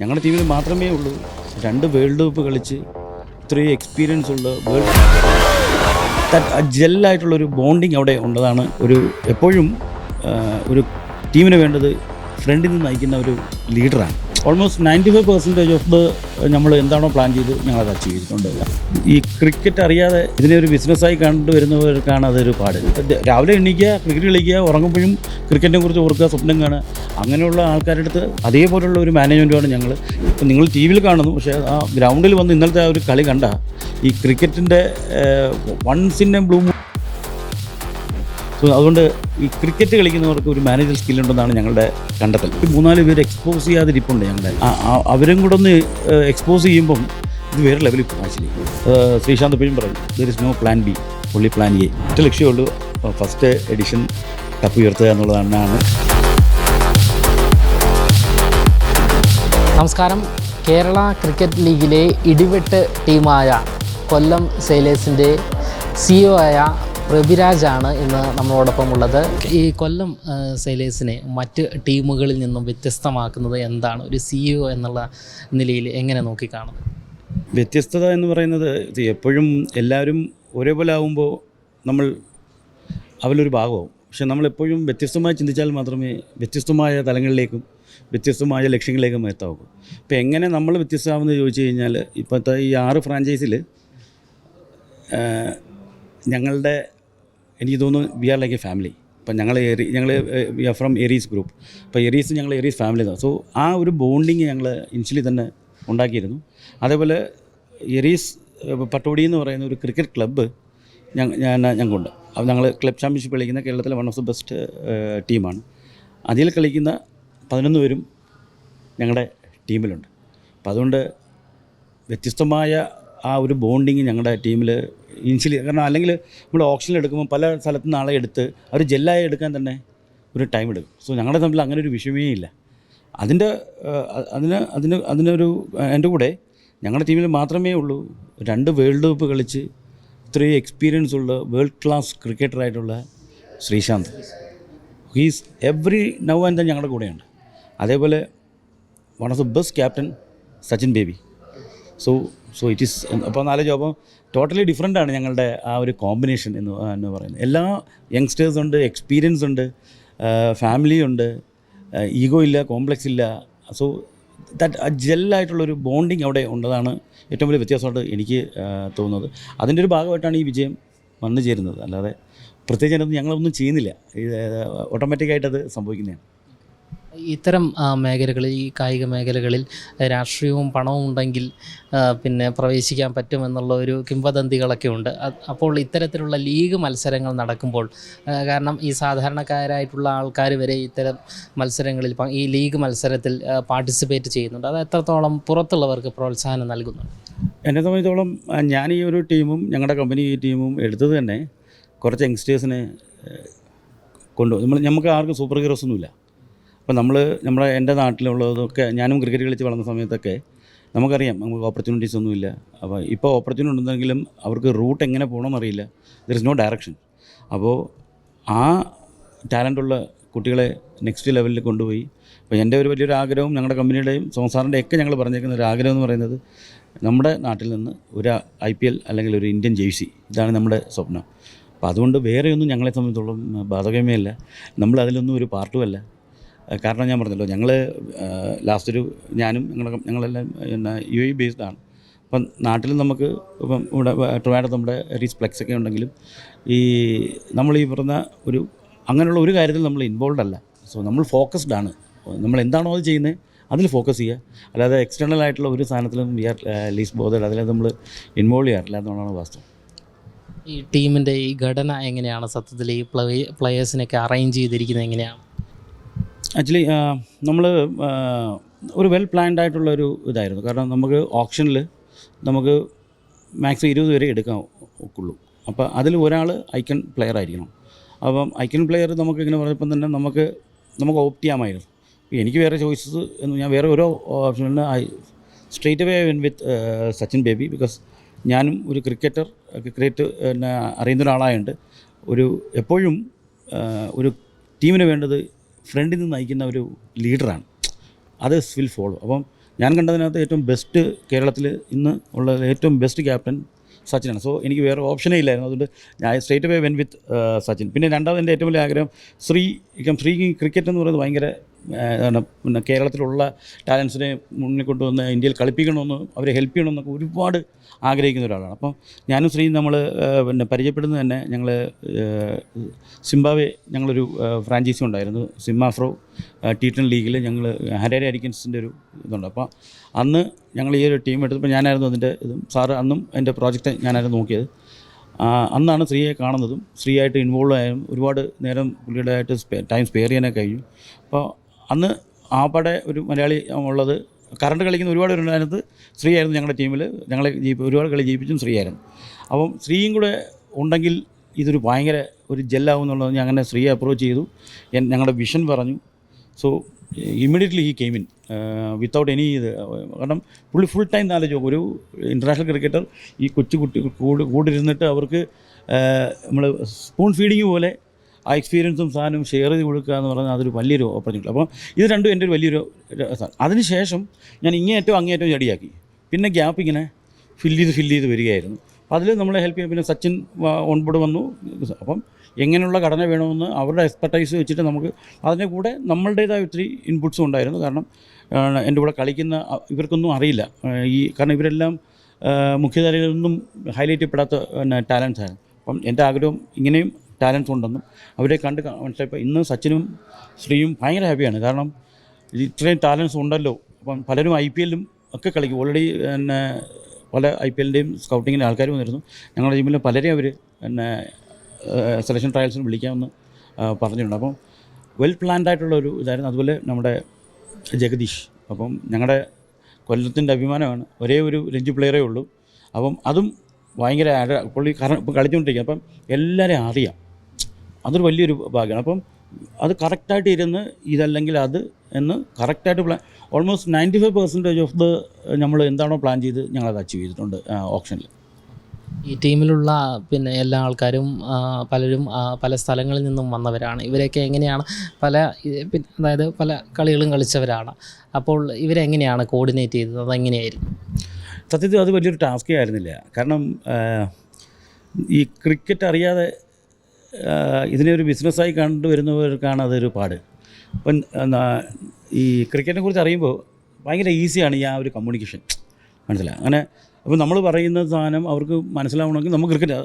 ഞങ്ങളുടെ ടീമിൽ മാത്രമേ ഉള്ളൂ. രണ്ട് വേൾഡ് കപ്പ് കളിച്ച് ഇത്രയും എക്സ്പീരിയൻസ് ഉള്ള വേൾഡ് ജെല്ലായിട്ടുള്ളൊരു ബോണ്ടിങ് അവിടെ ഉള്ളതാണ്. ഒരു എപ്പോഴും ഒരു ടീമിന് വേണ്ടത് ഫ്രണ്ടിൽ നിന്ന് നയിക്കുന്ന ഒരു ലീഡറാണ് almost ninety five percentage of the നമ്മൾ എന്താണോ പ്ലാൻ ചെയ്ത് ഞങ്ങളത് അച്ചീവ് ചെയ്തിട്ടുണ്ട് ഈ ക്രിക്കറ്റ് അറിയാതെ ഇതിനെ ഒരു ബിസിനസ്സായി കണ്ടുവരുന്നവർക്കാണ് അതൊരു പാട്. രാവിലെ എണീക്കുക ക്രിക്കറ്റ് കളിക്കുക ഉറങ്ങുമ്പോഴും ക്രിക്കറ്റിനെ കുറിച്ച് ഓർക്കുക സ്വപ്നം കാണുക അങ്ങനെയുള്ള ആൾക്കാരുടെ അടുത്ത് അതേപോലുള്ള ഒരു മാനേജ്മെന്റുമാണ് ഞങ്ങൾ. ഇപ്പം നിങ്ങൾ ടി വിയിൽ കാണുന്നു പക്ഷേ ആ ഗ്രൗണ്ടിൽ വന്ന് ഇന്നലത്തെ ആ ഒരു കളി കണ്ട ഈ ക്രിക്കറ്റിന്റെ വൺസ് ഇൻ ബ്ലൂ അതുകൊണ്ട് ഈ ക്രിക്കറ്റ് കളിക്കുന്നവർക്ക് ഒരു മാനേജർ സ്കില്ലുണ്ടെന്നാണ് ഞങ്ങളുടെ കണ്ടെത്തൽ. ഈ മൂന്നാൽ പേര് എക്സ്പോസ് ചെയ്യാതിരിപ്പുണ്ട് ഞങ്ങളുടെ. അവരും കൂടെ ഒന്ന് എക്സ്പോസ് ചെയ്യുമ്പം ഇത് വേറെ ലെവലിൽ പോകും ആക്ച്വലി ശ്രീശാന്ത് എപ്പോഴും പറയും there is no plan B only plan A ഒറ്റ ലക്ഷ്യമുള്ളൂ ഫസ്റ്റ് എഡിഷൻ കപ്പ് ഉയർത്തുക എന്നുള്ളതാണ്. നമസ്കാരം. കേരള ക്രിക്കറ്റ് ലീഗിലെ ഇടിവെട്ട് ടീമായ കൊല്ലം സെയിലേഴ്സിന്റെ സിഇഒ ആയ പ്രഭിരാജാണ് ഇന്ന് നമ്മളോടൊപ്പം ഉള്ളത്. ഈ കൊല്ലം സെയിലേഴ്സിനെ മറ്റ് ടീമുകളിൽ നിന്നും വ്യത്യസ്തമാക്കുന്നത് എന്താണ്? ഒരു സിഇഒ എന്നുള്ള നിലയിൽ എങ്ങനെ നോക്കിക്കാണും വ്യത്യസ്തത എന്ന് പറയുന്നത് എപ്പോഴും എല്ലാവരും ഒരേപോലെ ആകുമ്പോൾ നമ്മൾ അവലൊരു ഭാഗമാവും. പക്ഷെ നമ്മളെപ്പോഴും വ്യത്യസ്തമായി ചിന്തിച്ചാൽ മാത്രമേ വ്യത്യസ്തമായ തലങ്ങളിലേക്കും വ്യത്യസ്തമായ ലക്ഷ്യങ്ങളിലേക്കും എത്താവൂ. അപ്പോൾ എങ്ങനെ നമ്മൾ വ്യത്യസ്തമാവുമെന്ന് ചോദിച്ചു കഴിഞ്ഞാൽ ഇപ്പോഴത്തെ ഈ ആറ് ഫ്രാഞ്ചൈസിൽ ഞങ്ങളുടെ എനിക്ക് തോന്നുന്നു we are like a family ഇപ്പം ഞങ്ങൾ എറി ഞങ്ങൾ we are from Aries group അപ്പോൾ എറീസ് ഞങ്ങൾ എറീസ് ഫാമിലി സോ ആ ഒരു ബോണ്ടിങ് ഞങ്ങൾ ഇനിഷ്യലി തന്നെ ഉണ്ടാക്കിയിരുന്നു. അതേപോലെ എറീസ് പട്ടോടി എന്ന് പറയുന്ന ഒരു ക്രിക്കറ്റ് ക്ലബ്ബ് ഞാൻ ഞങ്ങൾക്കുണ്ട് അപ്പോൾ ഞങ്ങൾ ക്ലബ് ചാമ്പ്യൻഷിപ്പ് കളിക്കുന്ന കേരളത്തിലെ വൺ ഓഫ് ദി ബെസ്റ്റ് ടീമാണ് അതിൽ കളിക്കുന്ന പതിനൊന്ന് പേരും ഞങ്ങളുടെ ടീമിലുണ്ട് അപ്പം അതുകൊണ്ട് വ്യത്യസ്തമായ ആ ഒരു ബോണ്ടിങ് ഞങ്ങളുടെ ടീമിൽ ഇനിഷ്യലി കാരണം അല്ലെങ്കിൽ നമ്മൾ ഓപ്ഷനിൽ എടുക്കുമ്പോൾ പല സ്ഥലത്തു നിന്ന് ആളെ എടുത്ത് അവർ ജെല്ലായി എടുക്കാൻ തന്നെ ഒരു ടൈം എടുക്കും. സോ ഞങ്ങളുടെ തമ്മിൽ അങ്ങനെ ഒരു വിഷയമേ ഇല്ല. അതിന്റെ അതിന് അതിന് അതിനൊരു എന്റെ കൂടെ ഞങ്ങളുടെ ടീമിൽ മാത്രമേ ഉള്ളൂ. രണ്ട് വേൾഡ് കപ്പ് കളിച്ച് ഇത്രയും എക്സ്പീരിയൻസ് ഉള്ള world class ക്രിക്കറ്ററായിട്ടുള്ള Sreesanth. He's every now and then ഞങ്ങളുടെ കൂടെയുണ്ട്. അതേപോലെ one of the best captain Sachin Baby. So so it is അപ്പോൾ നാലോ അപ്പോൾ ടോട്ടലി ഡിഫറെന്റ് ആണ് ഞങ്ങളുടെ ആ ഒരു കോമ്പിനേഷൻ എന്ന് എന്ന് പറയുന്നത്. എല്ലാ യങ്സ്റ്റേഴ്സ് ഉണ്ട് എക്സ്പീരിയൻസ് ഉണ്ട് ഫാമിലി ഉണ്ട് ഈഗോ ഇല്ല കോംപ്ലക്സ് ഇല്ല. സോ ദാറ്റ് ജെല്ലായിട്ടുള്ളൊരു ബോണ്ടിങ് അവിടെ ഉണ്ടതാണ് ഏറ്റവും വലിയ വ്യത്യാസമായിട്ട് എനിക്ക് തോന്നുന്നത്. അതിന്റെ ഒരു ഭാഗമായിട്ടാണ് ഈ വിജയം വന്നു ചേരുന്നത്. അല്ലാതെ പ്രത്യേകിച്ച് ഞങ്ങളൊന്നും ചെയ്യുന്നില്ല. ഓട്ടോമാറ്റിക്കായിട്ടത് സംഭവിക്കുന്നതാണ്. ഇത്തരം മേഖലകളിൽ ഈ കായിക മേഖലകളിൽ രാഷ്ട്രീയവും പണവും ഉണ്ടെങ്കിൽ പിന്നെ പ്രവേശിക്കാൻ പറ്റുമെന്നുള്ള ഒരു കിംവദന്തികളൊക്കെ ഉണ്ട്. അപ്പോൾ ഇത്തരത്തിലുള്ള ലീഗ് മത്സരങ്ങൾ നടക്കുമ്പോൾ കാരണം ഈ സാധാരണക്കാരായിട്ടുള്ള ആൾക്കാർ വരെ ഇത്തരം മത്സരങ്ങളിൽ ഈ ലീഗ് മത്സരത്തിൽ പാർട്ടിസിപ്പേറ്റ് ചെയ്യുന്നുണ്ട്. അത് എത്രത്തോളം പുറത്തുള്ളവർക്ക് പ്രോത്സാഹനം നൽകുന്നുണ്ട് എന്നെ സംബന്ധിച്ചോളം ഞാൻ ഈ ഒരു ടീമും ഞങ്ങളുടെ കമ്പനി ഈ ടീമും എടുത്തത് തന്നെ കുറച്ച് യങ്സ്റ്റേഴ്സിനെ കൊണ്ടു നമ്മൾ നമുക്ക് ആർക്കും സൂപ്പർ ഹീറോസ് ഒന്നുമില്ല. അപ്പോൾ നമ്മൾ നമ്മുടെ എന്റെ നാട്ടിലുള്ളതൊക്കെ ഞാനും ക്രിക്കറ്റ് കളിച്ച് വളർന്ന സമയത്തൊക്കെ നമുക്കറിയാം നമുക്ക് ഓപ്പർച്യൂണിറ്റീസ് ഒന്നുമില്ല. അപ്പോൾ ഇപ്പോൾ ഓപ്പർച്യൂണിറ്റി ഉണ്ടെങ്കിലും അവർക്ക് റൂട്ട് എങ്ങനെ പോകണമെന്ന് അറിയില്ല. ദർ ഇസ് നോ ഡയറക്ഷൻ അപ്പോൾ ആ ടാലന്റുള്ള കുട്ടികളെ നെക്സ്റ്റ് ലെവലിൽ കൊണ്ടുപോയി. അപ്പോൾ എന്റെ ഒരു വലിയൊരു ആഗ്രഹവും ഞങ്ങളുടെ കമ്പനിയുടെയും സംസാറിന്റെ ഒക്കെ ഞങ്ങൾ പറഞ്ഞേക്കുന്ന ഒരു ആഗ്രഹം എന്ന് പറയുന്നത് നമ്മുടെ നാട്ടിൽ നിന്ന് ഒരു ഐ പി എൽ അല്ലെങ്കിൽ ഒരു ഇന്ത്യൻ ജേഴ്സി ഇതാണ് നമ്മുടെ സ്വപ്നം. അപ്പോൾ അതുകൊണ്ട് വേറെയൊന്നും ഞങ്ങളെ സംബന്ധിച്ചോളം ബാധകമേ അല്ല. നമ്മൾ അതിലൊന്നും ഒരു പാർട്ടുമല്ല കാരണം ഞാൻ പറഞ്ഞല്ലോ ഞങ്ങൾ ലാസ്റ്റ് ഒരു ഞാനും ഞങ്ങളുടെ ഞങ്ങളെല്ലാം പിന്നെ യു എ ബേസ്ഡ് ആണ്. അപ്പം നാട്ടിൽ നമുക്ക് ഇപ്പം ഇവിടെ ട്രോയുടെ നമ്മുടെ റീസ് ഫ്ലെക്സ് ഒക്കെ ഉണ്ടെങ്കിലും ഈ നമ്മൾ ഈ പറഞ്ഞ ഒരു അങ്ങനെയുള്ള ഒരു കാര്യത്തിൽ നമ്മൾ ഇൻവോൾവ് അല്ല. സോ നമ്മൾ ഫോക്കസ്ഡ് ആണ്. നമ്മൾ എന്താണോ അത് ചെയ്യുന്നത് അതിൽ ഫോക്കസ് ചെയ്യുക. അല്ലാതെ എക്സ്റ്റേണൽ ആയിട്ടുള്ള ഒരു സാധനത്തിലും വി ആർ ലീസ് ബോധഡ് അതിൽ നമ്മൾ ഇൻവോൾവ് ചെയ്യാറില്ല. എന്നുള്ളതാണ് വാസ്തവം? ഈ ടീമിന്റെ ഈ ഘടന എങ്ങനെയാണ്? സത്യത്തിൽ ഈ പ്ലേ പ്ലെയേഴ്സിനൊക്കെ അറേഞ്ച് ചെയ്തിരിക്കുന്നത് എങ്ങനെയാണ്? ആക്ച്വലി നമ്മൾ ഒരു വെൽ പ്ലാൻഡ് ആയിട്ടുള്ള ഒരു ഇതായിരുന്നു. കാരണം നമുക്ക് ഓപ്ഷനിൽ നമുക്ക് മാക്സിമം ഇരുപത് വരെ എടുക്കാൻ ഒക്കുള്ളൂ. അപ്പോൾ അതിൽ ഒരാൾ ഐക്കൺ പ്ലെയർ ആയിരിക്കണം. അപ്പം ഐക്കൺ പ്ലെയർ നമുക്ക് ഇങ്ങനെ പറഞ്ഞപ്പം തന്നെ നമുക്ക് നമുക്ക് ഓപ്റ്റ് ചെയ്യാമായിരുന്നു. എനിക്ക് വേറെ ചോയ്സസ് എന്ന് ഞാൻ വേറെ ഓരോ ഓപ്ഷനിൽ I straight away with Sachin Baby because ഞാനും ഒരു ക്രിക്കറ്റർ ക്രിക്കറ്റ് പിന്നെ അറിയുന്ന ഒരാളായതുകൊണ്ട് ഒരു എപ്പോഴും ഒരു ടീമിന് വേണ്ടത് ഫ്രണ്ടിൽ നിന്ന് നയിക്കുന്ന ഒരു ലീഡറാണ്. അത് വിൽ ഫോളോ അപ്പം ഞാൻ കണ്ടതിനകത്ത് ഏറ്റവും ബെസ്റ്റ് കേരളത്തിൽ ഇന്ന് ഉള്ള ഏറ്റവും ബെസ്റ്റ് ക്യാപ്റ്റൻ സച്ചിനാണ്. സോ എനിക്ക് വേറെ ഓപ്ഷനേ ഇല്ലായിരുന്നു. അതുകൊണ്ട് ഞാൻ straight away went with Sachin. പിന്നെ രണ്ടാമത് എന്റെ ഏറ്റവും വലിയ ആഗ്രഹം ശ്രീ ശ്രീ ക്രിക്കറ്റ് എന്ന് പറയുന്നത് ഭയങ്കര എന്താണ് പിന്നെ കേരളത്തിലുള്ള ടാലൻസിനെ മുന്നിൽ കൊണ്ടുവന്ന് ഇന്ത്യയിൽ കളിപ്പിക്കണമെന്ന് അവരെ ഹെൽപ്പ് ചെയ്യണമെന്നൊക്കെ ഒരുപാട് ആഗ്രഹിക്കുന്ന ഒരാളാണ്. അപ്പം ഞാനും ശ്രീ നമ്മൾ പിന്നെ പരിചയപ്പെടുന്നത് തന്നെ ഞങ്ങൾ സിംബാവെ ഞങ്ങളൊരു ഫ്രാഞ്ചൈസി ഉണ്ടായിരുന്നു. സിംബാഫ്രോ ടി ടെൻ ലീഗിൽ ഞങ്ങൾ ഹരേര അരിക്കൻസിന്റെ ഒരു ഇതുണ്ട്. അപ്പോൾ അന്ന് ഞങ്ങൾ ഈ ഒരു ടീം എടുത്തപ്പോൾ ഞാനായിരുന്നു അതിന്റെ ഇതും. സാറ് അന്നും എന്റെ പ്രോജക്റ്റ് ഞാനായിരുന്നു നോക്കിയത്. അന്നാണ് സ്ത്രീയെ കാണുന്നതും സ്ത്രീയായിട്ട് ഇൻവോൾവ് ആയും ഒരുപാട് നേരം പുള്ളിയുടെ ആയിട്ട് ടൈം സ്പെയർ ചെയ്യാനൊക്കെ കഴിഞ്ഞു. അപ്പോൾ അന്ന് ആപ്പടെ ഒരു മലയാളി ഉള്ളത് കറണ്ട് കളിക്കുന്ന ഒരുപാട് പേരുണ്ടായിരുന്നത് സ്ത്രീ ആയിരുന്നു ഞങ്ങളുടെ ടീമിൽ ഞങ്ങളെ ഒരുപാട് കളി ജയിപ്പിച്ചും സ്ത്രീ ആയിരുന്നു അപ്പം സ്ത്രീയും കൂടെ ഉണ്ടെങ്കിൽ ഇതൊരു ഭയങ്കര ഒരു ജെല്ലാവും എന്നുള്ളത് ഞാൻ അങ്ങനെ സ്ത്രീയെ അപ്രോച്ച് ചെയ്തു. ഞങ്ങളുടെ വിഷൻ പറഞ്ഞു. So immediately he came in without any ഇത് കാരണം പുള്ളി ഫുൾ ടൈം നോക്കും ഒരു ഇന്റർനാഷണൽ ക്രിക്കറ്റർ ഈ കൊച്ചു കുട്ടി കൂട് കൂടിരുന്നിട്ട് അവർക്ക് നമ്മൾ സ്പൂൺ ഫീഡിങ് പോലെ ആ എക്സ്പീരിയൻസും സാധനവും ഷെയർ ചെയ്ത് കൊടുക്കുക എന്ന് പറഞ്ഞാൽ അതൊരു വലിയൊരു ഓപ്പർച്യൂണിറ്റി അപ്പോൾ ഇത് രണ്ടും എന്റെ ഒരു വലിയൊരു അതിനുശേഷം ഞാൻ ഇങ്ങേറ്റവും അങ്ങേറ്റവും ചെടിയാക്കി. പിന്നെ ഗ്യാപ്പ് ഇങ്ങനെ ഫില്ല് ചെയ്ത് ഫില്ല് ചെയ്ത് വരികയായിരുന്നു. അപ്പോൾ അതിൽ നമ്മളെ ഹെൽപ്പ് ചെയ്യാൻ പിന്നെ സച്ചിൻ ഓൺബോർഡ് വന്നു. അപ്പം എങ്ങനെയുള്ള ഘടന വേണമെന്ന് അവരുടെ എക്സ്പെർട്ടൈസ് വെച്ചിട്ട് നമുക്ക് അതിന്റെ കൂടെ നമ്മളുടേതായ ഒത്തിരി ഇൻപുട്സും ഉണ്ടായിരുന്നു. കാരണം എന്റെ കൂടെ കളിക്കുന്ന ഇവർക്കൊന്നും അറിയില്ല. ഈ കാരണം ഇവരെല്ലാം മുഖ്യധാരയിൽ നിന്നും ഹൈലൈറ്റ് ചെയ്യപ്പെടാത്ത പിന്നെ ടാലൻസ് ആയിരുന്നു അപ്പം എന്റെ ആഗ്രഹം ഇങ്ങനെയും ടാലൻസ് ഉണ്ടെന്നും അവരെ കണ്ട് മനസ്സിലായപ്പോൾ ഇന്ന് സച്ചിനും ശ്രീയും ഭയങ്കര ഹാപ്പിയാണ് കാരണം ഇത്രയും ടാലൻസ് ഉണ്ടല്ലോ. അപ്പം പലരും ഐ പി എല്ലും ഒക്കെ കളിക്കും. ഓൾറെഡി പിന്നെ പല ഐ പി എല്ലിന്റെയും സ്കൗട്ടിങ്ങിന്റെ ആൾക്കാർ വന്നിരുന്നു. ഞങ്ങളുടെ ടീമിൽ പലരെയും അവർ പിന്നെ സെലക്ഷൻ ട്രയൽസിന് വിളിക്കാമെന്ന് പറഞ്ഞിട്ടുണ്ട്. അപ്പം വെൽ പ്ലാൻഡ് ആയിട്ടുള്ള ഒരു ഇതായിരുന്നു. അതുപോലെ നമ്മുടെ ജഗദീഷ്. അപ്പം ഞങ്ങളുടെ കൊല്ലത്തിന്റെ അഭിമാനമാണ്. ഒരേ ഒരു രഞ്ജി പ്ലെയറേ ഉള്ളൂ. അപ്പം അതും ഭയങ്കര പുള്ളി കാരണം ഇപ്പം കളിച്ചുകൊണ്ടിരിക്കുക അപ്പം എല്ലാവരെയും അറിയാം. അതൊരു വലിയൊരു ഭാഗ്യമാണ്. അപ്പം അത് കറക്റ്റായിട്ട് ഇരുന്ന് ഇതല്ലെങ്കിൽ അത് എന്ന് കറക്റ്റായിട്ട് plan almost ninety five percentage of the നമ്മൾ എന്താണോ പ്ലാൻ ചെയ്ത് ഞങ്ങളത് അച്ചീവ് ചെയ്തിട്ടുണ്ട് ഓപ്ഷനിൽ ഈ ടീമിലുള്ള പിന്നെ എല്ലാ ആൾക്കാരും പലരും പല സ്ഥലങ്ങളിൽ നിന്നും വന്നവരാണ്. ഇവരെയൊക്കെ എങ്ങനെയാണ് പല പിന്നെ അതായത് പല കളികളും കളിച്ചവരാണ്. അപ്പോൾ ഇവരെങ്ങനെയാണ് കോർഡിനേറ്റ് ചെയ്തത്? അതെങ്ങനെയായിരുന്നു സത്യത്തിൽ അത് വലിയൊരു ടാസ്കേ ആയിരുന്നില്ല. കാരണം ഈ ക്രിക്കറ്റ് അറിയാതെ ഇതിനെ ഒരു ബിസിനസ്സായി കണ്ടുവരുന്നവർക്കാണ് അതൊരു പാട്. അപ്പം ഈ ക്രിക്കറ്റിനെ കുറിച്ച് അറിയുമ്പോൾ ഭയങ്കര ഈസിയാണ് ഈ ആ ഒരു കമ്മ്യൂണിക്കേഷൻ മനസ്സിലായി? അങ്ങനെ അപ്പോൾ നമ്മൾ പറയുന്ന സാധനം അവർക്ക് മനസ്സിലാവണമെങ്കിൽ നമുക്ക് ക്രിക്കറ്റ്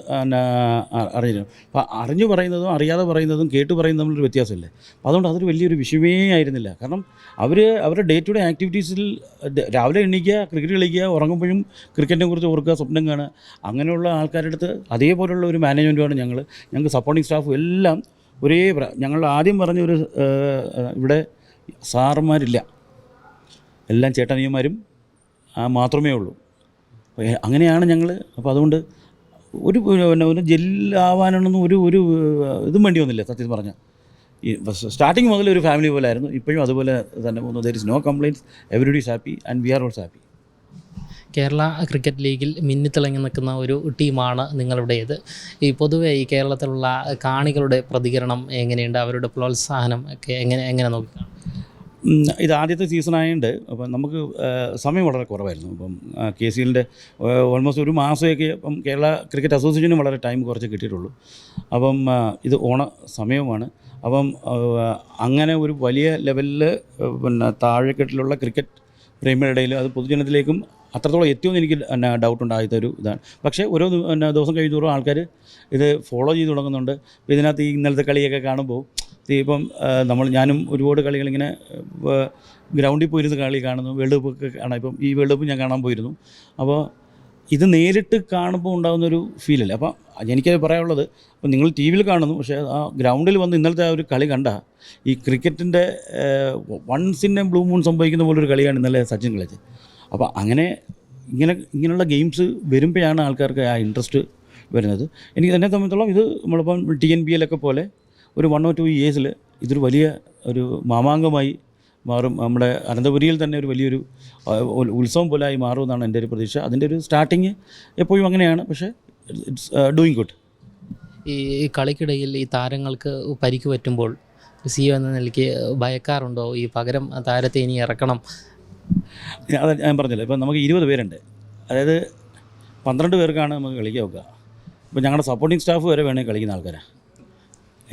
അറിയണം അപ്പോൾ അറിഞ്ഞു പറയുന്നതും അറിയാതെ പറയുന്നതും കേട്ട് പറയുന്നതും തമ്മിലൊരു വ്യത്യാസമില്ലേ? അപ്പോൾ അതുകൊണ്ട് അതൊരു വലിയൊരു വിഷയമേ ആയിരുന്നില്ല. കാരണം അവർ അവരുടെ ഡേ ടു ഡേ ആക്ടിവിറ്റീസിൽ രാവിലെ എണീക്കുക ക്രിക്കറ്റ് കളിക്കുക ഉറങ്ങുമ്പോഴും ക്രിക്കറ്റിനെ കുറിച്ച് ഓർക്കുക സ്വപ്നം കാണുക അങ്ങനെയുള്ള ആൾക്കാരുടെ അടുത്ത് അതേപോലെയുള്ള ഒരു മാനേജ്മെന്റുമാണ് ഞങ്ങൾ ഞങ്ങൾക്ക് സപ്പോർട്ടിംഗ് സ്റ്റാഫും എല്ലാം ഒരേ ഞങ്ങൾ ആദ്യം പറഞ്ഞ ഒരു ഇവിടെ സാറന്മാരില്ല. എല്ലാം ചേട്ടനിയന്മാരും മാത്രമേ ഉള്ളൂ. അങ്ങനെയാണ് ഞങ്ങൾ അപ്പോൾ അതുകൊണ്ട് ഒരു പിന്നെ ഒരു ജെല്ലാവാനൊന്നും ഒരു ഒരു ഇതും വേണ്ടി വന്നില്ല സത്യം പറഞ്ഞാൽ ഈ സ്റ്റാർട്ടിങ് മുതൽ ഒരു ഫാമിലി പോലെ ആയിരുന്നു ഇപ്പോഴും അതുപോലെ തന്നെ പോകുന്നു. There is no complaints everyday is happy and we are also happy Kerala cricket ലീഗിൽ മിന്നിത്തിളങ്ങി നിൽക്കുന്ന ഒരു ടീമാണ് നിങ്ങളുടേത്. ഈ പൊതുവെ ഈ കേരളത്തിലുള്ള കാണികളുടെ പ്രതികരണം എങ്ങനെയുണ്ട്? അവരുടെ പ്രോത്സാഹനം ഒക്കെ എങ്ങനെ എങ്ങനെ ഉം, ഇത് ആദ്യത്തെ സീസൺ ആയതുകൊണ്ട് അപ്പം നമുക്ക് സമയം വളരെ കുറവായിരുന്നു. അപ്പം കെ സി എല്ലിന്റെ ഓൾമോസ്റ്റ് ഒരു മാസമൊക്കെ ഇപ്പം കേരള ക്രിക്കറ്റ് അസോസിയേഷനും വളരെ ടൈം കുറച്ച് കിട്ടിയിട്ടുള്ളൂ. അപ്പം ഇത് ഓണ സമയവുമാണ് അപ്പം അങ്ങനെ ഒരു വലിയ ലെവലിൽ പിന്നെ താഴെക്കെട്ടിലുള്ള ക്രിക്കറ്റ് പ്രേമികളുടെ ഇടയിൽ അത് പൊതുജനത്തിലേക്കും അത്രത്തോളം എത്തിയെന്ന് എനിക്ക് എന്നാ ഡൗട്ട് ഉണ്ടായത് ഒരു ഇതാണ്. പക്ഷേ ഓരോ ദിവസം ദിവസം കഴിയുന്നതോറും ആൾക്കാർ ഇത് ഫോളോ ചെയ്ത് തുടങ്ങുന്നുണ്ട്. ഇതിനകത്ത് ഈ ഇന്നലത്തെ കളിയൊക്കെ കാണുമ്പോൾ ഇപ്പം നമ്മൾ ഞാനും ഒരുപാട് കളികളിങ്ങനെ ഗ്രൗണ്ടിൽ പോയിരുന്ന് കളി കാണുന്നു. വേൾഡ് കപ്പ് ഒക്കെ കാണാം. ഇപ്പം ഈ വേൾഡ് കപ്പ് ഞാൻ കാണാൻ പോയിരുന്നു. അപ്പോൾ ഇത് നേരിട്ട് കാണുമ്പോൾ ഉണ്ടാകുന്നൊരു ഫീലല്ലേ അപ്പം എനിക്കത് പറയാനുള്ളത് അപ്പം നിങ്ങൾ ടി വിയിൽ കാണുന്നു പക്ഷേ ആ ഗ്രൗണ്ടിൽ വന്ന് ഇന്നലത്തെ ആ ഒരു കളി കണ്ട ഈ ക്രിക്കറ്റിന്റെ once in a blue moon സംഭവിക്കുന്ന പോലെ ഒരു കളിയാണ് ഇന്നലെ സച്ചിൻ കളിച്ചത്. അപ്പോൾ അങ്ങനെ ഇങ്ങനെ ഇങ്ങനെയുള്ള ഗെയിംസ് വരുമ്പോഴാണ് ആൾക്കാർക്ക് ആ ഇൻട്രസ്റ്റ് വരുന്നത്. എനിക്ക് എന്നെ സംബന്ധിച്ചോളം ഇത് നമ്മളിപ്പം ടി എൻ ബി എല്ലൊക്കെ പോലെ ഒരു വൺ ഓർ ടു ഇയേഴ്സിൽ ഇതൊരു വലിയ ഒരു മാമാങ്കമായി മാറും. നമ്മുടെ അനന്തപുരിയിൽ തന്നെ ഒരു വലിയൊരു ഉത്സവം പോലെ ആയി പോലായി മാറുമെന്നാണ് എന്റെ ഒരു പ്രതീക്ഷ. അതിന്റെ ഒരു സ്റ്റാർട്ടിങ് എപ്പോഴും അങ്ങനെയാണ്. പക്ഷേ ഇറ്റ്സ് ഡൂയിങ് ഗുഡ് ഈ കളിക്കിടയിൽ ഈ താരങ്ങൾക്ക് പരിക്ക് പറ്റുമ്പോൾ സി എന്ന നിലയ്ക്ക് ഭയക്കാറുണ്ടോ? ഈ പകരം താരത്തെ ഇനി ഇറക്കണം? അത് ഞാൻ പറഞ്ഞില്ല ഇപ്പം നമുക്ക് ഇരുപത് പേരുണ്ട്. അതായത് പന്ത്രണ്ട് പേർക്കാണ് നമുക്ക് കളിക്കാൻ വെക്കുക. ഇപ്പം ഞങ്ങളുടെ സപ്പോർട്ടിംഗ് സ്റ്റാഫ് വരെ വേണമെങ്കിൽ കളിക്കുന്ന ആൾക്കാരാണ്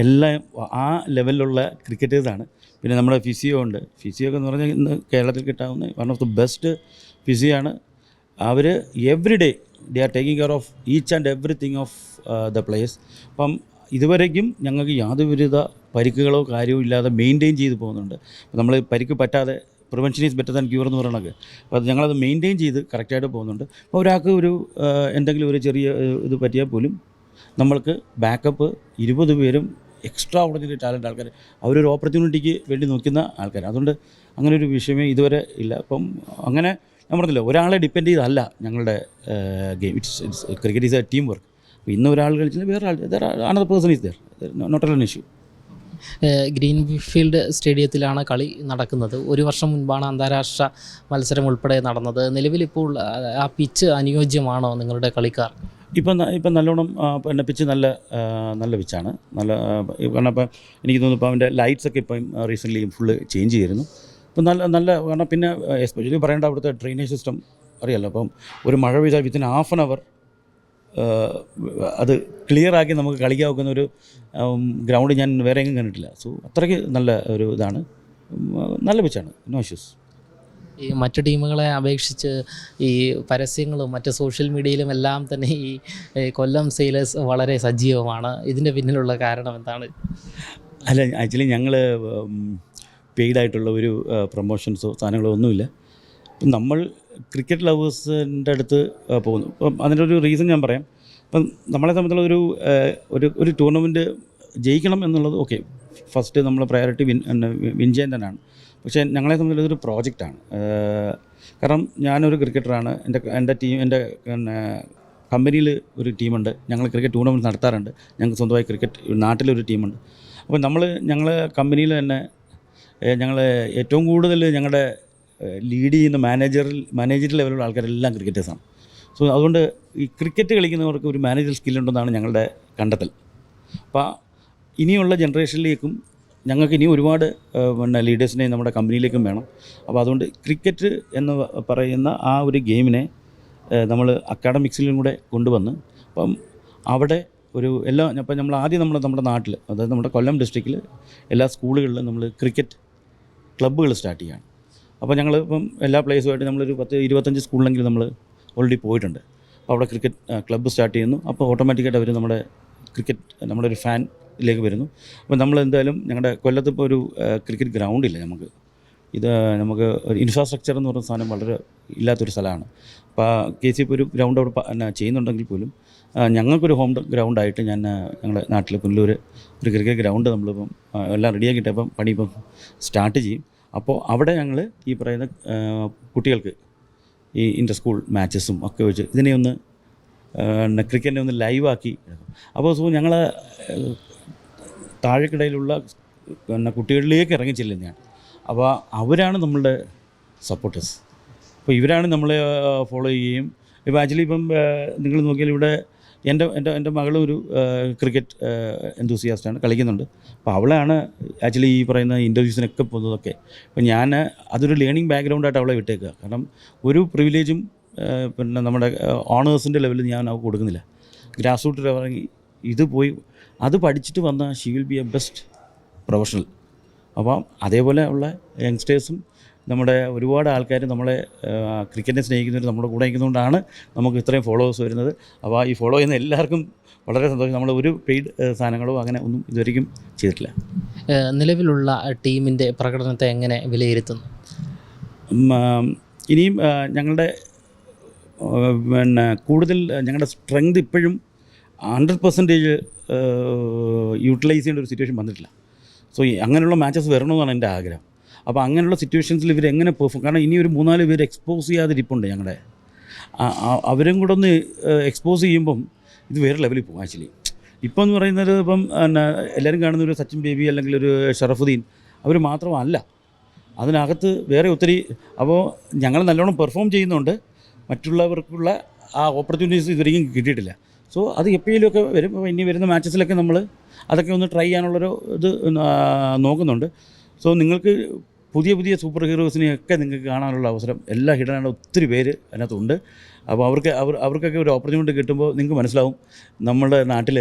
എല്ലാം ആ ലെവലിലുള്ള ക്രിക്കറ്റേഴ്സാണ്. പിന്നെ നമ്മുടെ ഫിസിയോ ഉണ്ട്. ഫിസിയോ എന്ന് പറഞ്ഞാൽ ഇന്ന് കേരളത്തിൽ കിട്ടാവുന്ന വൺ ഓഫ് ദി ബെസ്റ്റ് ഫിസിയാണ്. അവർ every day they are taking care of each and everything of the players അപ്പം ഇതുവരേക്കും ഞങ്ങൾക്ക് യാതൊരുവിധ പരിക്കുകളോ കാര്യമോ ഇല്ലാതെ മെയിന്റെയിൻ ചെയ്ത് പോകുന്നുണ്ട്. നമ്മൾ പരിക്ക് പറ്റാതെ prevention is better than cure എന്ന് പറയണത് അപ്പോൾ അത് ഞങ്ങളത് മെയിന്റെയിൻ ചെയ്ത് കറക്റ്റായിട്ട് പോകുന്നുണ്ട്. അപ്പോൾ ഒരാൾക്ക് ഒരു എന്തെങ്കിലും ഒരു ചെറിയ ഇത് പറ്റിയാൽ പോലും നമ്മൾക്ക് ബാക്കപ്പ് ഇരുപത് പേരും എക്സ്ട്രാ ഓർഡിനറി ടാലന്റ് ആൾക്കാർ അവരൊരു ഓപ്പർച്യൂണിറ്റിക്ക് വേണ്ടി നോക്കുന്ന ആൾക്കാർ അതുകൊണ്ട് അങ്ങനെ ഒരു വിഷയമേ ഇതുവരെ ഇല്ല. അപ്പം അങ്ങനെ ഞാൻ പറഞ്ഞില്ല ഒരാളെ ഡിപ്പെൻഡ് ചെയ്തല്ല ഞങ്ങളുടെ game it's it's cricket is a team work അപ്പോൾ ഇന്ന് ഒരാൾ കളിച്ചാൽ വേറെ ആൾ another person is there not an issue green field സ്റ്റേഡിയത്തിലാണ് കളി നടക്കുന്നത്. ഒരു വർഷം മുൻപാണ് അന്താരാഷ്ട്ര മത്സരം ഉൾപ്പെടെ നടന്നത്. നിലവിലിപ്പോൾ ആ, ആ പിച്ച് അനുയോജ്യമാണോ നിങ്ങളുടെ കളിക്കാർ? ഇപ്പം ഇപ്പം നല്ലോണം പിന്നെ പിച്ച് നല്ല നല്ല പിച്ചാണ്. നല്ല കാരണം ഇപ്പം എനിക്ക് തോന്നുന്നു ഇപ്പോൾ അവന്റെ ലൈറ്റ്സ് ഒക്കെ ഇപ്പം റീസെന്റ്ലി ഫുള്ള് ചേഞ്ച് ചെയ്തിരുന്നു. ഇപ്പം നല്ല നല്ല കാരണം പിന്നെ എസ്പെഷ്യലി പറയേണ്ട അവിടുത്തെ ഡ്രെയിനേജ് സിസ്റ്റം അറിയാലോ. അപ്പം ഒരു മഴ പെയ്താൽ വിത്തിൻ ഹാഫ് ആൻ അവർ അത് ക്ലിയർ ആക്കി നമുക്ക് കളിക്കാൻ ഒരു ഗ്രൗണ്ട് ഞാൻ വേറെ എങ്ങും കണ്ടിട്ടില്ല. സോ അത്രയ്ക്ക് നല്ല ഒരു ഇതാണ്. നല്ല പിച്ചാണ്. No issues. ഈ മറ്റു ടീമുകളെ അപേക്ഷിച്ച് ഈ പരസ്യങ്ങളും മറ്റ് സോഷ്യൽ മീഡിയയിലും എല്ലാം തന്നെ ഈ കൊല്ലം സെയിലേഴ്സ് വളരെ സജീവമാണ്. ഇതിന്റെ പിന്നിലുള്ള കാരണം എന്താണ്? അല്ല ആക്ച്വലി ഞങ്ങൾ പെയ്ഡായിട്ടുള്ള ഒരു പ്രൊമോഷൻസോ സാധനങ്ങളോ ഒന്നുമില്ല. ഇപ്പം നമ്മൾ ക്രിക്കറ്റ് ലവേഴ്സിന്റെ അടുത്ത് പോകുന്നു. അപ്പം അതിന്റെ ഒരു റീസൺ ഞാൻ പറയാം. ഇപ്പം നമ്മളെ സംബന്ധിച്ചുള്ള ഒരു ഒരു ഒരു ടൂർണമെന്റ് ജയിക്കണം എന്നുള്ളത് ഓക്കെ. ഫസ്റ്റ് നമ്മൾ പ്രയോറിറ്റി വിൻ വിൻ ചെയ്യാൻ തന്നെയാണ് പക്ഷേ ഞങ്ങളെ സംബന്ധിച്ചുള്ള ഇതൊരു പ്രോജക്റ്റാണ് കാരണം ഞാനൊരു ക്രിക്കറ്ററാണ് എന്റെ എന്റെ ടീം എന്റെ പിന്നെ കമ്പനിയിൽ ഒരു ടീമുണ്ട് ഞങ്ങൾ ക്രിക്കറ്റ് ടൂർണമെന്റ് നടത്താറുണ്ട്. ഞങ്ങൾക്ക് സ്വന്തമായി ക്രിക്കറ്റ് നാട്ടിലൊരു ടീമുണ്ട് അപ്പോൾ നമ്മൾ ഞങ്ങൾ കമ്പനിയിൽ തന്നെ ഞങ്ങൾ ഏറ്റവും കൂടുതൽ ഞങ്ങളുടെ ലീഡ് ചെയ്യുന്ന മാനേജറിൽ മാനേജർ ലെവലുള്ള ആൾക്കാരെല്ലാം ക്രിക്കറ്റേഴ്സാണ് സോ അതുകൊണ്ട് ഈ ക്രിക്കറ്റ് കളിക്കുന്നവർക്ക് ഒരു മാനേജർ സ്കില്ലുണ്ടെന്നാണ് ഞങ്ങളുടെ കണ്ടെത്തൽ. അപ്പോൾ ഇനിയുള്ള ജനറേഷനിലേക്കും ഞങ്ങൾക്ക് ഇനി ഒരുപാട് പിന്നെ ലീഡേഴ്സിനെ നമ്മുടെ കമ്പനിയിലേക്കും വേണം. അപ്പോൾ അതുകൊണ്ട് ക്രിക്കറ്റ് എന്ന് പറയുന്ന ആ ഒരു ഗെയിമിനെ നമ്മൾ അക്കാഡമിക്സിലും കൂടെ കൊണ്ടുവന്ന് അപ്പം അവിടെ ഒരു എല്ലാ ഇപ്പം നമ്മൾ ആദ്യം നമ്മൾ നമ്മുടെ നാട്ടിൽ അതായത് നമ്മുടെ കൊല്ലം ഡിസ്ട്രിക്റ്റിൽ എല്ലാ സ്കൂളുകളിലും നമ്മൾ ക്രിക്കറ്റ് ക്ലബ്ബുകൾ സ്റ്റാർട്ട് ചെയ്യാണ്. അപ്പോൾ ഞങ്ങൾ ഇപ്പം എല്ലാ പ്ലേസുമായിട്ട് നമ്മളൊരു പത്ത് ഇരുപത്തഞ്ച് സ്കൂളിലെങ്കിലും നമ്മൾ ഓൾറെഡി പോയിട്ടുണ്ട്. അപ്പോൾ അവിടെ ക്രിക്കറ്റ് ക്ലബ്ബ് സ്റ്റാർട്ട് ചെയ്യുന്നു. അപ്പോൾ ഓട്ടോമാറ്റിക്കായിട്ട് അവർ നമ്മുടെ ക്രിക്കറ്റ് നമ്മളൊരു ഫാനിലേക്ക് വരുന്നു. അപ്പോൾ നമ്മൾ എന്തായാലും ഞങ്ങളുടെ കൊല്ലത്ത് ഇപ്പോൾ ഒരു ക്രിക്കറ്റ് ഗ്രൗണ്ട് ഇല്ല നമുക്ക്. ഇത് നമുക്ക് ഒരു ഇൻഫ്രാസ്ട്രക്ചർ എന്ന് പറയുന്ന സാധനം വളരെ ഇല്ലാത്തൊരു സ്ഥലമാണ്. അപ്പോൾ കെ സി ഇപ്പോൾ ഒരു ഗ്രൗണ്ട് അവിടെ ചെയ്യുന്നുണ്ടെങ്കിൽ പോലും ഞങ്ങൾക്കൊരു ഹോം ഗ്രൗണ്ടായിട്ട് ഞാൻ ഞങ്ങളുടെ നാട്ടിൽ പുനലൂർ ഒരു ക്രിക്കറ്റ് ഗ്രൗണ്ട് നമ്മളിപ്പം എല്ലാം റെഡിയാക്കിയിട്ട് അപ്പം ഇപ്പം സ്റ്റാർട്ട് ചെയ്യും. അപ്പോൾ അവിടെ ഞങ്ങൾ ഈ പറയുന്ന കുട്ടികൾക്ക് ഈ ഇന്റർ സ്കൂൾ മാച്ചസും ഒക്കെ വെച്ച് ഇതിനെ ഒന്ന് ക്രിക്കറ്റിനെ ഒന്ന് ലൈവാക്കി. അപ്പോൾ സോ ഞങ്ങൾ താഴെക്കിടയിലുള്ള പിന്നെ കുട്ടികളിലേക്ക് ഇറങ്ങി ഞാൻ. അപ്പോൾ അവരാണ് നമ്മളുടെ സപ്പോർട്ടേഴ്സ്. അപ്പോൾ ഇവരാണ് നമ്മളെ ഫോളോ ചെയ്യുകയും ഇപ്പോൾ ആക്ച്വലി ഇപ്പം നിങ്ങൾ നോക്കിയാൽ ഇവിടെ എന്റെ എന്റെ എന്റെ മകളും ഒരു ക്രിക്കറ്റ് എന്തൂസിയാസ്റ്റാണ് കളിക്കുന്നുണ്ട്. അപ്പോൾ അവളാണ് ആക്ച്വലി ഈ പറയുന്ന ഇന്റർവ്യൂസിനൊക്കെ പോകുന്നതൊക്കെ. അപ്പോൾ ഞാൻ അതൊരു ലേണിംഗ് ബാക്ക്ഗ്രൗണ്ടായിട്ട് അവളെ വിട്ടേക്കുക. കാരണം ഒരു പ്രിവിലേജും പിന്നെ നമ്മുടെ ഓണേഴ്സിന്റെ ലെവലിൽ ഞാൻ അവ കൊടുക്കുന്നില്ല. ഗ്രാസ് റൂട്ടിൽ ഇറങ്ങി. ഇത് പോയി അത് പഠിച്ചിട്ട് വന്ന she will be a best professional അപ്പം അതേപോലെ ഉള്ള യങ്സ്റ്റേഴ്സും നമ്മുടെ ഒരുപാട് ആൾക്കാർ നമ്മളെ ക്രിക്കറ്റിനെ സ്നേഹിക്കുന്നവർ നമ്മുടെ കൂടെ നിൽക്കുന്നതുകൊണ്ടാണ് നമുക്ക് ഇത്രയും ഫോളോവേഴ്സ് വരുന്നത്. അപ്പോൾ ഈ ഫോളോ ചെയ്യുന്ന എല്ലാവർക്കും വളരെ സന്തോഷം. നമ്മൾ ഒരു പെയ്ഡ് സാധനങ്ങളോ അങ്ങനെ ഒന്നും ഇതുവരെയും ചെയ്തിട്ടില്ല. നിലവിലുള്ള ടീമിന്റെ പ്രകടനത്തെ എങ്ങനെ വിലയിരുത്തുന്നു? ഇനിയും ഞങ്ങളുടെ പിന്നെ കൂടുതൽ ഞങ്ങളുടെ സ്ട്രെങ്ത് ഇപ്പോഴും ഹൺഡ്രഡ് പെർസെന്റേജ് യൂട്ടിലൈസ് ചെയ്യേണ്ട ഒരു സിറ്റുവേഷൻ വന്നിട്ടില്ല. സോ അങ്ങനെയുള്ള മാച്ചസ് വരണമെന്നാണ് എന്റെ ആഗ്രഹം. അപ്പോൾ അങ്ങനെയുള്ള സിറ്റുവേഷൻസിൽ ഇവർ എങ്ങനെ പെർഫോം കാരണം ഇനി ഒരു മൂന്നാൽ പേര് എക്സ്പോസ് ചെയ്യാതിരിപ്പുണ്ട് ഞങ്ങളുടെ. അവരും കൂടെ ഒന്ന് എക്സ്പോസ് ചെയ്യുമ്പം ഇത് വേറെ ലെവലിൽ പോകും ആക്ച്വലി ഇപ്പം എന്ന് പറയുന്നത് ഇപ്പം എന്നാ എല്ലാവരും കാണുന്ന ഒരു സച്ചിൻ ബേബി അല്ലെങ്കിൽ ഒരു ഷറഫുദ്ദീൻ അവർ മാത്രമല്ല. അതിനകത്ത് വേറെ ഒത്തിരി അപ്പോൾ ഞങ്ങൾ നല്ലോണം പെർഫോം ചെയ്യുന്നുണ്ട്. മറ്റുള്ളവർക്കുള്ള ആ ഓപ്പർച്യൂണിറ്റീസ് ഇതുവരെയും കിട്ടിയിട്ടില്ല. സോ അത് എപ്പോഴേലുമൊക്കെ വരും. ഇനി വരുന്ന മാച്ചസിലൊക്കെ നമ്മൾ അതൊക്കെ ഒന്ന് ട്രൈ ചെയ്യാനുള്ളൊരു ഇത് നോക്കുന്നുണ്ട്. സോ നിങ്ങൾക്ക് പുതിയ പുതിയ സൂപ്പർ ഹീറോസിനെയൊക്കെ നിങ്ങൾക്ക് കാണാനുള്ള അവസരം എല്ലാ ഹിഡനാണ് ഒത്തിരി പേര് അതിനകത്തുണ്ട്. അപ്പോൾ അവർക്ക് അവർ അവർക്കൊക്കെ ഒരു ഓപ്പർച്യൂണിറ്റി കിട്ടുമ്പോൾ നിങ്ങൾക്ക് മനസ്സിലാവും നമ്മുടെ നാട്ടിൽ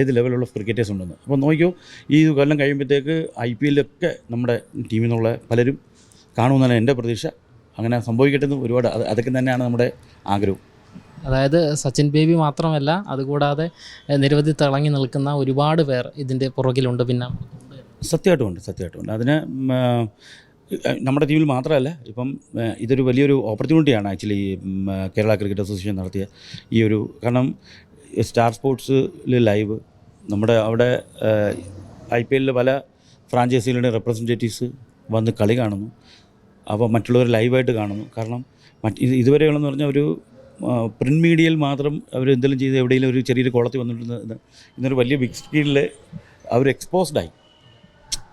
ഏത് ലെവലുള്ള ക്രിക്കറ്റേഴ്സ് ഉണ്ടെന്ന്. അപ്പോൾ നോക്കിയോ ഈ കൊല്ലം കഴിയുമ്പോഴത്തേക്ക് ഐ പി എല്ലൊക്കെ നമ്മുടെ ടീമിൽ നിന്നുള്ള പലരും കാണുമെന്നാണ് എന്റെ പ്രതീക്ഷ. അങ്ങനെ സംഭവിക്കട്ടെ എന്ന് ഒരുപാട് അത് അതൊക്കെ തന്നെയാണ് നമ്മുടെ ആഗ്രഹം. അതായത് സച്ചിൻ ബേബി മാത്രമല്ല അതുകൂടാതെ നിരവധി തിളങ്ങി നിൽക്കുന്ന ഒരുപാട് പേർ ഇതിന്റെ പുറകിലുണ്ട്. പിന്നെ സത്യമായിട്ടുമുണ്ട് സത്യമായിട്ടുമുണ്ട്. അതിന് ഉണ്ട് ആ, നമ്മുടെ ടീമിൽ മാത്രമല്ല ഇപ്പം ഇതൊരു വലിയൊരു ഓപ്പർച്യൂണിറ്റിയാണ് ആക്ച്വലി കേരള ക്രിക്കറ്റ് അസോസിയേഷൻ നടത്തിയ ഈ ഒരു കാരണം സ്റ്റാർ സ്പോർട്സിൽ ലൈവ് നമ്മുടെ അവിടെ ഐ പി എല്ലിൽ പല ഫ്രാഞ്ചൈസികളുടെ റെപ്രസെന്റേറ്റീവ്സ് വന്ന് കളി കാണുന്നു. അപ്പോൾ മറ്റുള്ളവർ ലൈവായിട്ട് കാണുന്നു. കാരണം മറ്റ് ഇത് ഇതുവരെയുള്ളതെന്ന് പറഞ്ഞാൽ ഒരു പ്രിന്റ് മീഡിയയിൽ മാത്രം അവർ എന്തെങ്കിലും ചെയ്ത് എവിടെയെങ്കിലും ഒരു ചെറിയൊരു കോളത്തിൽ വന്നിട്ടുണ്ട് ഇന്നൊരു വലിയ ബിഗ് സ്ക്രീനിൽ അവർ എക്സ്പോസ്ഡായി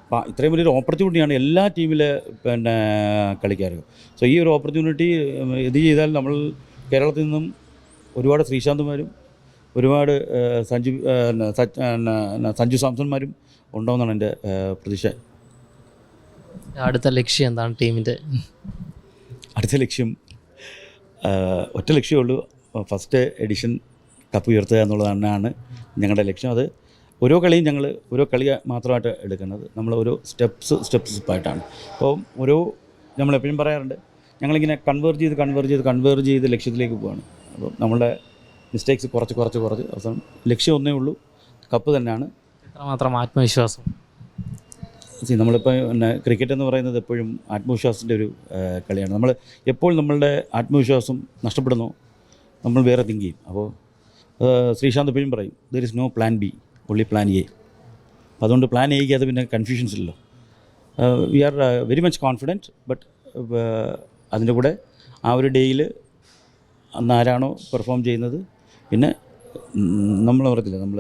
അപ്പോൾ ഇത്രയും വലിയൊരു ഓപ്പർച്യൂണിറ്റിയാണ് എല്ലാ ടീമിലെ പിന്നെ കളിക്കാർക്കും. സോ ഈ ഒരു ഓപ്പർച്യൂണിറ്റി ഇത് ചെയ്താൽ നമ്മൾ കേരളത്തിൽ നിന്നും ഒരുപാട് ശ്രീശാന്തുമാരും ഒരുപാട് സഞ്ജു സഞ്ജു സാംസൺമാരും ഉണ്ടാവുമെന്നാണ് എന്റെ പ്രതീക്ഷ. അടുത്ത ലക്ഷ്യം എന്താണ് ടീമിന്റെ? അടുത്ത ലക്ഷ്യം ഒറ്റ ലക്ഷ്യമേ ഉള്ളൂ. ഫസ്റ്റ് എഡിഷൻ കപ്പ് ഉയർത്തുക എന്നുള്ളത് തന്നെയാണ് ഞങ്ങളുടെ ലക്ഷ്യം. അത് ഓരോ കളിയും ഞങ്ങൾ ഓരോ കളി മാത്രമായിട്ട് എടുക്കുന്നത്. നമ്മൾ ഓരോ സ്റ്റെപ്സ് സ്റ്റെപ്സ് ആയിട്ടാണ്. അപ്പോൾ ഓരോ നമ്മളെപ്പോഴും പറയാറുണ്ട് ഞങ്ങളിങ്ങനെ കൺവേർജ് ചെയ്ത് കൺവേർജ് ചെയ്ത് കൺവേർജ് ചെയ്ത് ലക്ഷ്യത്തിലേക്ക് പോവാണ്. അപ്പോൾ നമ്മളുടെ മിസ്റ്റേക്സ് കുറച്ച് കുറച്ച് കുറച്ച് അവസാനം ലക്ഷ്യം ഒന്നേ ഉള്ളൂ. കപ്പ് തന്നെയാണ്. എത്രമാത്രം ആത്മവിശ്വാസം? സി നമ്മളിപ്പോൾ പിന്നെ ക്രിക്കറ്റ് എന്ന് പറയുന്നത് എപ്പോഴും ആത്മവിശ്വാസത്തിന്റെ ഒരു കളിയാണ്. നമ്മൾ എപ്പോൾ നമ്മളുടെ ആത്മവിശ്വാസം നഷ്ടപ്പെടുന്നു നമ്മൾ വേറെ തിങ്ക് ചെയ്യും. അപ്പോൾ ശ്രീശാന്ത് എപ്പോഴും പറയും there is no plan B only plan A അപ്പോൾ അതുകൊണ്ട് പ്ലാൻ എയ്ക്ക് അത് പിന്നെ കൺഫ്യൂഷൻസ് ഇല്ലല്ലോ. We are very much confident but അതിന്റെ കൂടെ ആ ഒരു ഡേയിൽ അന്ന് ആരാണോ പെർഫോം ചെയ്യുന്നത് പിന്നെ നമ്മൾ പറയത്തില്ല നമ്മൾ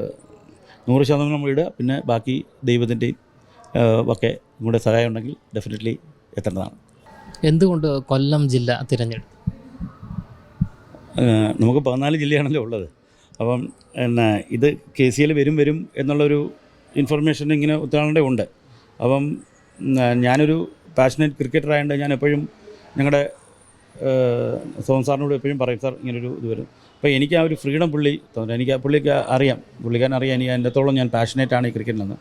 നൂറ് ശതമാനം നമ്മൾ ഇടുക പിന്നെ ബാക്കി ദൈവത്തിന്റെയും ഒക്കെ നിങ്ങളുടെ സഹായം ഉണ്ടെങ്കിൽ ഡെഫിനറ്റ്ലി എത്തേണ്ടതാണ്. എന്തുകൊണ്ട് കൊല്ലം ജില്ല തിരഞ്ഞെടുത്തു നമുക്ക് പതിനാല് ജില്ലയാണല്ലോ ഉള്ളത്. അപ്പം എന്നാ ഇത് കെ സി എൽ വരും വരും എന്നുള്ളൊരു ഇൻഫർമേഷൻ ഇങ്ങനെ ഒത്തിരി ഉണ്ട്. അപ്പം ഞാനൊരു പാഷനേറ്റ് ക്രിക്കറ്റർ ആയതുകൊണ്ട് ഞാൻ എപ്പോഴും ഞങ്ങളുടെ സോം സാറിനോട് എപ്പോഴും പറയും സാർ ഇങ്ങനൊരു ഇത് വരും. അപ്പോൾ എനിക്ക് ആ ഒരു ഫ്രീഡം പുള്ളി തോന്നുന്നു എനിക്ക് ആ പുള്ളിക്ക് അറിയാം. പുള്ളിക്കാരൻ അറിയാം എനിക്ക് എന്റെത്തോളം ഞാൻ പാഷനേറ്റ് ആണ് ഈ ക്രിക്കറ്റിനെന്ന്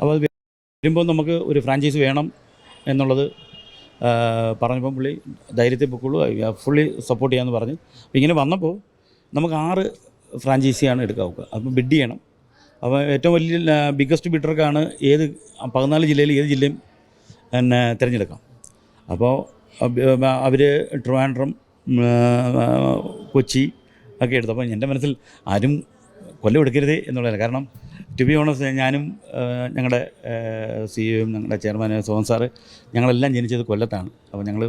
അപ്പോൾ അത് വരുമ്പോൾ നമുക്ക് ഒരു ഫ്രാഞ്ചൈസ് വേണം എന്നുള്ളത് പറഞ്ഞപ്പോൾ പുള്ളി ധൈര്യത്തിൽ പൊക്കുള്ളൂ ഫുള്ളി സപ്പോർട്ട് ചെയ്യാമെന്ന് പറഞ്ഞു. അപ്പോൾ ഇങ്ങനെ വന്നപ്പോൾ നമുക്ക് ആറ് ഫ്രാഞ്ചൈസിയാണ് എടുക്കാൻ നോക്കുക. അപ്പം ബിഡ് ചെയ്യണം. അപ്പോൾ ഏറ്റവും വലിയ ബിഗ്ഗസ്റ്റ് ബിഡർക്കാണ് ഏത് പതിനാല് ജില്ലയിൽ ഏത് ജില്ലയും പിന്നെ തിരഞ്ഞെടുക്കാം. അപ്പോൾ അവർ ട്രിവാൻഡ്രം കൊച്ചി ഒക്കെ എടുത്തു. അപ്പോൾ എന്റെ മനസ്സിൽ ആരും കൊല്ലം എടുക്കരുതേ എന്നുള്ളതാണ് കാരണം ടു ബി ഓണസ്റ്റ് ഞാനും ഞങ്ങളുടെ സിഇഒയും ഞങ്ങളുടെ ചെയർമാൻ സോഹൻ സാറ് ഞങ്ങളെല്ലാം ജനിച്ചത് കൊല്ലത്താണ്. അപ്പോൾ ഞങ്ങൾ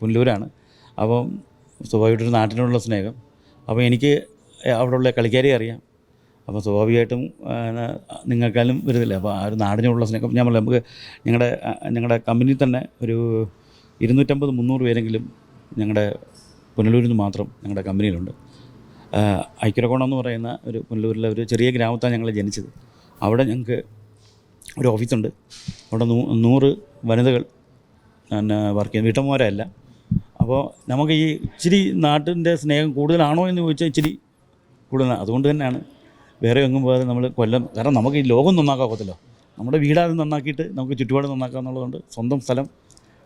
പുനലൂരാണ് അപ്പോൾ സ്വാഭാവികമായിട്ടൊരു നാട്ടിനോടുള്ള സ്നേഹം. അപ്പോൾ എനിക്ക് അവിടെയുള്ള കളിക്കാരെ അറിയാം. അപ്പോൾ സ്വാഭാവികമായിട്ടും നിങ്ങൾക്കാലും വരുന്നില്ല. അപ്പോൾ ആ ഒരു നാടിനോടുള്ള സ്നേഹം ഞാൻ പറയാം നമുക്ക് ഞങ്ങളുടെ ഞങ്ങളുടെ കമ്പനി തന്നെ ഒരു ഇരുന്നൂറ്റമ്പത് മുന്നൂറ് പേരെങ്കിലും ഞങ്ങളുടെ പുനലൂരിൽ നിന്ന് മാത്രം ഞങ്ങളുടെ കമ്പനിയിലുണ്ട് ഐക്യരകോണം എന്ന് പറയുന്ന ഒരു പുനലൂരിലെ ഒരു ചെറിയ ഗ്രാമത്താണ് ഞങ്ങൾ ജനിച്ചത്. അവിടെ ഞങ്ങൾക്ക് ഒരു ഓഫീസുണ്ട്. അവിടെ നൂ നൂറ് വനിതകൾ പിന്നെ വർക്ക് ചെയ്യുന്നത് വീട്ടമ്മമാരല്ല. അപ്പോൾ നമുക്ക് ഈ ഇച്ചിരി നാട്ടിന്റെ സ്നേഹം കൂടുതലാണോ എന്ന് ചോദിച്ചാൽ ഇച്ചിരി കൂടുതലാണ് അതുകൊണ്ട് തന്നെയാണ് വേറെ എങ്ങും പോകാതെ നമ്മൾ കൊല്ലം കാരണം നമുക്ക് ഈ ലോകം നന്നാക്കാക്കത്തില്ലോ നമ്മുടെ വീടാദ്യം നന്നാക്കിയിട്ട് നമുക്ക് ചുറ്റുപാട് നന്നാക്കുക എന്നുള്ളതുകൊണ്ട് സ്വന്തം സ്ഥലം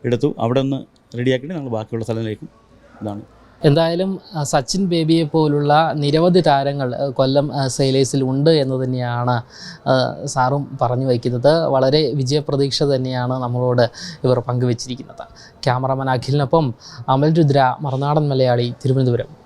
എടുത്തു അവിടെ നിന്ന് റെഡിയാക്കിയിട്ട് ഞങ്ങൾ ബാക്കിയുള്ള സ്ഥലങ്ങളിലേക്കും ഇതാണ്. എന്തായാലും സച്ചിൻ ബേബിയെ പോലുള്ള നിരവധി താരങ്ങൾ കൊല്ലം സെയിലേഴ്സിൽ ഉണ്ട് എന്ന് തന്നെയാണ് സാറും പറഞ്ഞു വയ്ക്കുന്നത്. വളരെ വിജയപ്രതീക്ഷ തന്നെയാണ് നമ്മളോട് ഇവർ പങ്കുവച്ചിരിക്കുന്നത്. ക്യാമറമാൻ അഖിലിനൊപ്പം അമൽ രുദ്ര മറുനാടൻ മലയാളി തിരുവനന്തപുരം.